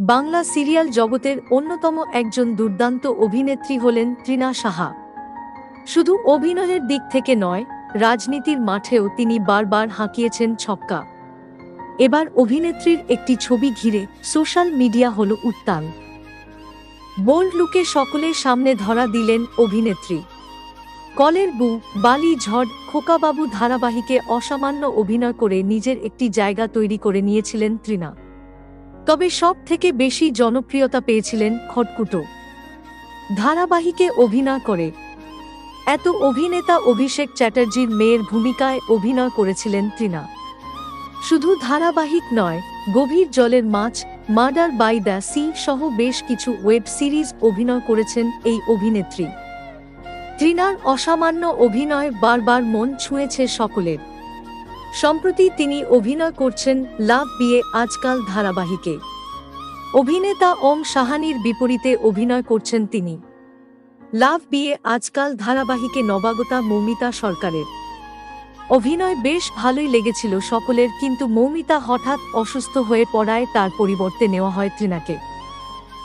Bangla serial জগতের অন্যতম একজন দুর্দান্ত অভিনেত্রী হলেন তৃণা সাহা। শুধু অভিনয়ের দিক থেকে নয়, রাজনীতির মাঠেও তিনি বারবার হাঁকিয়েছেন ছক্কা। এবার অভিনেত্রীর একটি ছবি ঘিরে সোশ্যাল মিডিয়া হল উত্তাল। বোল্ড লুকে সকলের সামনে ধরা দিলেন অভিনেত্রী। কলের বু, বালি, ঝড়, খোকাবাবু ধারাবাহিকে অসামান্য অভিনয় করে নিজের একটি জায়গা তৈরি করে নিয়েছিলেন তৃণা তবে সব থেকে বেশি জনপ্রিয়তা পেয়েছিলেন খটকুটো। ধারাবাহিকে অভিনয় করে। এত অভিনেতা অভিষেক চ্যাটার্জির মেয়ের ভূমিকায় অভিনয় করেছিলেন তৃণা শুধু ধারাবাহিক নয়, গভীর জলের মাছ, মার্ডার বাই দ্য সি সহ বেশ কিছু ওয়েব সিরিজ অভিনয় করেছেন এই অভিনেত্রী। তৃণার অসামান্য অভিনয় বারবার মন ছুঁয়েছে সকলের। সম্প্রতি তিনি অভিনয় করছেন লাভ বিয়ে আজকাল ধারাবাহিকে। অভিনেতা ওম সাহানির বিপরীতে অভিনয় করছেন তিনি। লাভ বিয়ে আজকাল ধারাবাহিকে নবাগতা মৌমিতা সরকারের। অভিনয় বেশ ভালোই লেগেছিল সকলের, কিন্তু মৌমিতা হঠাৎ অসুস্থ হয়ে পড়ায় তার পরিবর্তে নেওয়া হয় তৃণাকে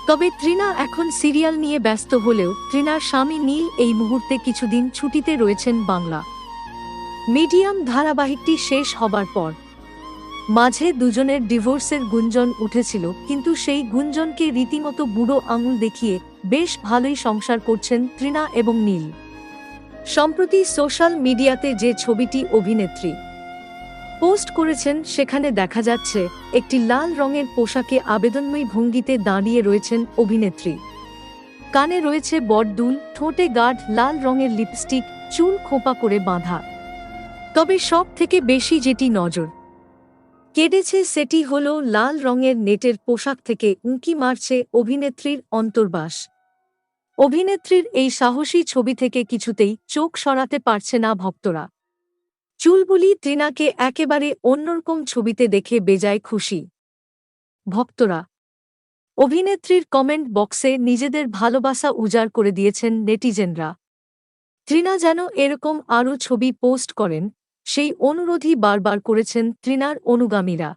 তবে তৃণা এখন সিরিয়াল নিয়ে ব্যস্ত হলেও তৃণার স্বামী নীল এই মুহূর্তে কিছুদিন ছুটিতে রয়েছেন বাংলা। মিডিয়াম ধারাবাহিকটি শেষ হবার পর। মাঝে দুজনের ডিভোর্সের গুঞ্জন উঠেছিল, কিন্তু সেই গুঞ্জনকে রীতিমতো বুড়ো আঙুল দেখিয়ে বেশ ভালোই সংসার করছেন তৃণা এবং নীল। সম্প্রতি সোশ্যাল মিডিয়াতে যে ছবিটি অভিনেত্রী পোস্ট করেছেন, সেখানে দেখা যাচ্ছে, একটি লাল রঙের পোশাকে আবেদনময়ী ভঙ্গিতে দাঁড়িয়ে রয়েছেন অভিনেত্রী। কানে রয়েছে বটদুল, ঠোঁটে গাঢ় লাল রঙের লিপস্টিক, চুল খোপা করে বাঁধা। তবে সব থেকে বেশি যেটি নজর কেড়েছে সেটি হল লাল রঙের নেটের পোশাক থেকে উঁকি মারছে অভিনেত্রীর অন্তর্বাস। অভিনেত্রীর এই সাহসী ছবি থেকে কিছুতেই চোখ সরাতে পারছে না ভক্তরা। চুলবুলি তৃণাকে একেবারে অন্যরকম ছবিতে দেখে বেজায় খুশি। ভক্তরা, অভিনেত্রীর কমেন্ট বক্সে নিজেদের ভালোবাসা উজাড় করে দিয়েছেন নেটিজেনরা। তৃণা যেন এরকম আরও ছবি পোস্ট করেন সেই অনুরোধই বারবার করেছেন তৃণার অনুগামীরা।